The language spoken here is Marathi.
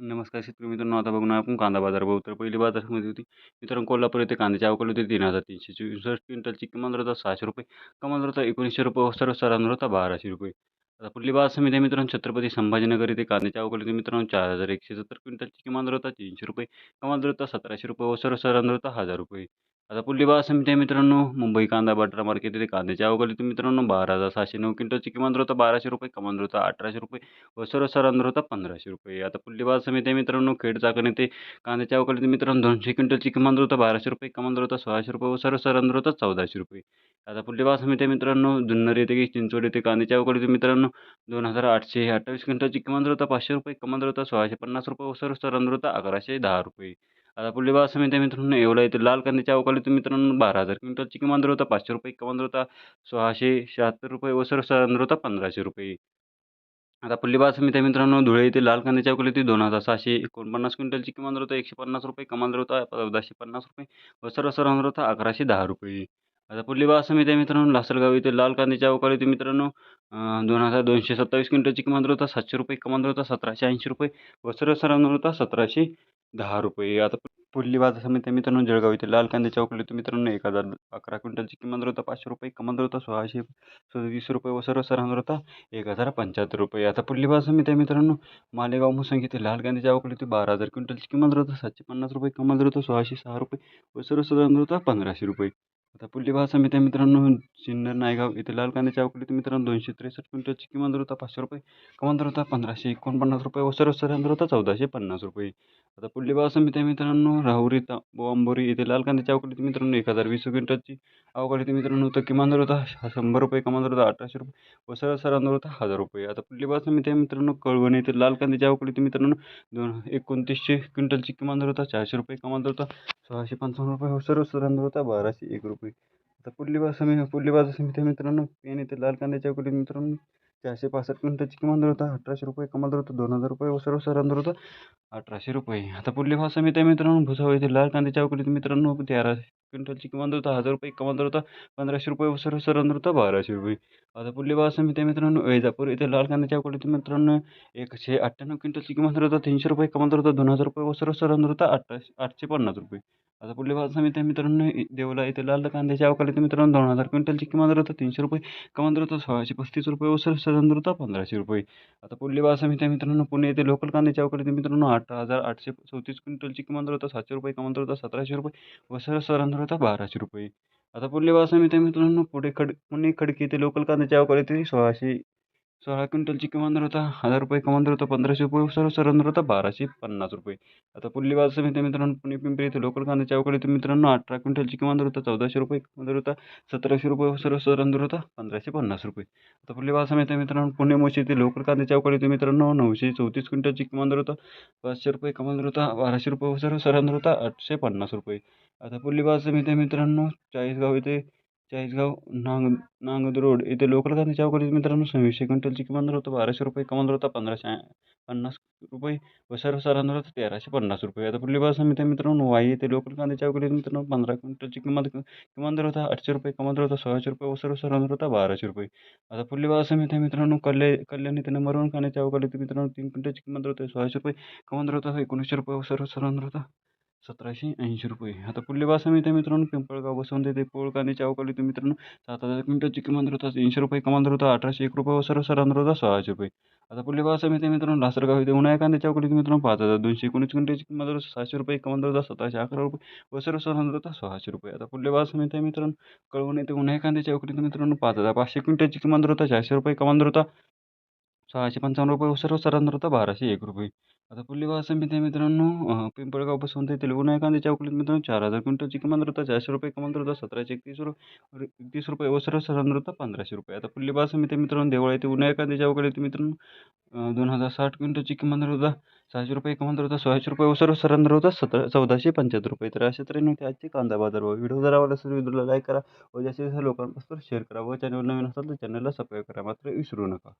नमस्कार शेतकरी मित्रांनो आता बघून आपण कांदा बाजार भाव. तर पहिली बाजार समिती होती. मित्रांनो कोल्हापूर येथे कांद्याची अवकल होती तीन हजार तीनशे चौसष्ट क्विंटलची किमान होता सहाशे रुपये कमाल होता एकोणीसशे रुपये सर्व सरांवर होता बाराशे रुपये. आता पुढली बाजार समिती आहे मित्रांनो छत्रपती संभाजीनगर येथे कांद्याच्या आवक होती मित्रांनो चार हजार एकशे सत्तर क्विंटलची किमान होता तीनशे रुपये कमाल होता सतराशे रुपये व सर्व सरांवर होता हजार रुपये. आता पुढली बाजार समिती आहे मित्रांनो मुंबई कांदा बटाटा मार्केट येथे कांद्याच्या आवक मित्रांनो बारा हजार सहाशे नऊ क्विंटलची किमान होता बाराशे रुपये कमान होता अठराशे रुपये व सर्व सरांवर होता पंधराशे रुपये. आता पुढली बाजार समिती आहे मित्रांनो खेड चाकण येथे कांद्याच्या आवक मित्रांनो दोनशे क्विंटलची किमान होता बाराशे रुपये कमान होता सोळाशे रुपये व सर्व सरांवर होता चौदाशे रुपये. आता पुढली बाजार समिती आहे मित्रांनो जुन्नर येथे चिंचवड येथे कांद्याच्या आवक मित्रांनो दोन हजार आठशे अठ्ठावीस क्विंटलची किमान होता पाचशे रुपये कमान होता सोळाशे पन्नास रुपये व सर्व सरांवर होता अकराशे दहा रुपये. आता पुढली बाब समिती आहे मित्रांनो एवढं येते लाल कांद्याची आवक तुम्ही मित्रांनो बारा हजार क्विंटलची किमान दर होता पाचशे रुपये कमाल दर होता सहाशे शहात्तर रुपये व सर्व सरांवर होता पंधराशे रुपये. आता पुढली बाब समिती मित्रांनो धुळे येथे लाल कांद्याची आवक होती दोन हजार सहाशे एकोणपन्नास क्विंटलची किमान दर होता एकशे पन्नास रुपये कमाल दर होता चौदाशे पन्नास रुपये व सर्व सरांवर होता अकराशे दहा रुपये. आता पुढली बाब समिती आहे मित्रांनो लासलगाव येथे लाल कांद्याची आवक होती मित्रांनो दोन हजार दोनशे सत्तावीस क्विंटलची किमान दर होता सातशे रुपये कमाल दर होता सतराशे ऐंशी रुपये व सर्व सरांवर होता सतराशे दहा रुपये. आता पुढली बाजार समिती मित्रांनो जळगाव इथे लाल कांद्याची चौकली तुम्ही मित्रांनो एक हजार अकरा क्विंटलची किमान होता पाचशे रुपये कमाल होता सोळाशे वीस रुपये व सर्व सरांवर होता एक हजार पंच्याहत्तर रुपये. आता पुढली बाजार समिती मित्रांनो मालेगाव मुसंग इथे लाल कांद्याची आवक ते बारा हजार क्विंटलची किमान होता सातशे पन्नास रुपये कमाल होता सोळाशे सहा रुपये व सर्व सरांवर होता पंधराशे रुपये. आता पुढली बाजार समिती मित्रांनो सिन्नर नायगाव इथे लाल कांद्याची आवक होती मित्रांनो दोनशे त्रेसष्ट क्विंटलची किमान दर होता पाचशे रुपये कमाल दर होता पंधराशे एकोणपन्नास रुपये व सर्व सरांवर होता चौदाशे पन्नास रुपये. आता पुढली बाजार समिती मित्रांनो राहुरी ता बोंबोरी येथे लाल कांद्याची आवक मित्रांनो एक हजार वीस क्विंटलची आवक मित्रांनो तर किमान दर होता शंभर रुपये कमाल दर होता अठराशे रुपये व सर्व सरांदर होता हजार रुपये. आता पुढली बाजार समिती मित्रांनो कळवण येथे लाल कांद्याची आवक मित्रांनो दोन एकोणतीसशे क्विंटलची किमान दर होता चारशे रुपये कमाल दर होता सहाशे पंचावन्न रुपये व सर्व सरांदर होता बाराशे एक रुपये. आता पुढली बाजार समिती पुढली बाजार समिती मित्रांनो पेन येथे लाल कांद्याच्या आवक मित्रांनो चारशे पासष्ट क्विंटलची किमान दर होता. अठराशे रुपये कमाल दर होता. दोन हजार रुपये व सर्व सरांवर होता. अठराशे रुपये. आता पुढली भाव समिती मित्रांनो. भुसावळ येथे लाल कांद्याची आवक मित्रांनो तेरा क्विंटलची किमान दर होता. हजार रुपये कमाल दर होता. पंधराशे रुपये व सर्व सरांवर होता. बाराशे रुपये. आता पुढली भाव समिती मित्रांनो वैजापूर येथे लाल कांद्याची आवक मित्रांनो एकशे अठ्ठ्याण्णव क्विंटलची किमान दर होता. तीनशे रुपये कमाल दर होता. दोन हजार रुपये व सर्व सरांवर होता. अठराशे आठशे पन्नास रुपये. आता पुढली बाजार समिती आहे मित्रांनो देवला येथे लाल कांद्याच्या आवक मित्रांनो दोन हजार क्विंटलची किमान दर तीनशे रुपये कमाल दर सोळाशे पस्तीस रुपये व सर्व सरांवर पंधराशे रुपये. आता पुढली बाजार समिती आहे मित्रांनो पुणे येथे लोकल कांद्याच्या आवक मित्रांनो अठरा हजार आठशे चौतीस क्विंटलची किमान दर सातशे रुपये कमाल दर सतराशे रुपये व सर सदन होता बाराशे रुपये. आता पुढली बाजार समिती आहे मित्रांनो पुढे खड पुणे खडकी येथे लोकल कांद्याच्या आवक सोळाशे सोळा क्विंटलची किमान दर होता हजार रुपये कमाल दर होता पंधराशे रुपये सर्व सरांवर होता बाराशे पन्नास रुपये. आता पुढली बाजार समिती मित्रांनो पुणे पिंपरी येथे लोकल कांद्याच्या आवक होती मित्रांनो अठरा क्विंटलची किमान दर होता चौदाशे रुपये कमाल दर होता सतराशे रुपये व सर्व सरांवर होता पंधराशे पन्नास रुपये. आता पुढली बाजार समिती मित्रांनो पुणे मोशी येथे लोकल कांद्याच्या आवक होती मित्रांनो नऊशे चौतीस क्विंटलची किमान दर होता पाचशे रुपये कमाल दर होता बाराशे रुपये व सर्व होता आठशे पन्नास रुपये. आता पुढली बाजार समिती मित्रांनो चाळीसगाव येथे चाळीसगाव नांग नांगद रोड येथे लोकल गांधी आवक मित्रांनो सव्वीसशे क्विंटलची किमान दर होता बाराशे रुपये कमाल दर होता पंधराशे पन्नास रुपये व सर्व सरांवर होता तेराशे पन्नास रुपये. आता पुढली बाजार समिती मित्रांनो वाई येथे लोकल गांधी आवक मित्रांनो पंधरा क्विंटलची किंमत किमान दर होता आठशे रुपये कमाल दर होता सोळाशे रुपये व सर्व दर होता बाराशे रुपये. आता पुढली बाजार समिती मित्रांनो कल्या कल्याण येथे नंबर वन कांद्याची आवक मित्रांनो तीन क्विंटलची किमान दर होते सोळाशे रुपये कमाल दर होता एकोणीसशे रुपये व सर्व दर होता. सतराशे ऐंशी रुपये. आता पुढली बाजार समिती आहे मित्रांनो पिंपळगाव बसवंत देते. पोळ कांद्याची आवक होती मित्रांनो सात हजार क्विंटलची किमान दर होता तीनशे रुपये कमाल दर होता अठराशे एक रुपये व सर्व सरांवर होता सहाशे रुपये. आता पुढली बाजार समिती आहे मित्रांनो लासरगाव इथे उन्हाळ्या कांदे चावकाली मित्रांनो पाच हजार दोनशे एकोणीस क्विंटलची किंमत दर सहाशे रुपये कमाल दर होता सतराशे अकरा रुपये व सर्व सरांवर होता सहाशे रुपये. आता पुढली बाजार समिती आहे मित्रांनो कळवण येथे उन्हाळ्या कांदे चावकाली मित्रांनो पाच हजार पाचशे क्विंटलची किमान दर होता चारशे रुपये कमाल दर होता सहाशे पंचावन्न रुपये व सर्व सरांवर होता बाराशे एक रुपये. आता पुढली बाजार समिती आहे मित्रांनो? पिंपळगाव ते येथील उन्हाळ्या चौकलीत मित्रांनो चार हजार क्विंटलची किमान होता चारशे रुपये कमाल होता सतराशे एकतीस रुपये एकतीस रुपये व सर्व पंधराशे रुपये. आता पुढली बाजार समिती मित्रांनो? देवळा येथे उन्हाळ्या कांद्याची चौकलीत मित्रांनो दोन हजार साठ क्विंटलची किमान होता सहाशे रुपये कमाल दर होता सोळाशे रुपये व सर्व होता सतरा चौदाशे पंच्याहत्तर रुपये. तर अशा तऱ्हेने होते आजचे कांदा बाजार भाव व्हिडिओ. जर आवडला असेल व्हिडिओला लाईक करा व जास्तीत जास्त लोकांपासून शेअर करा व चॅनल नवीन असाल तर चॅनलला सबस्क्राईब करा. मात्र विसरू नका.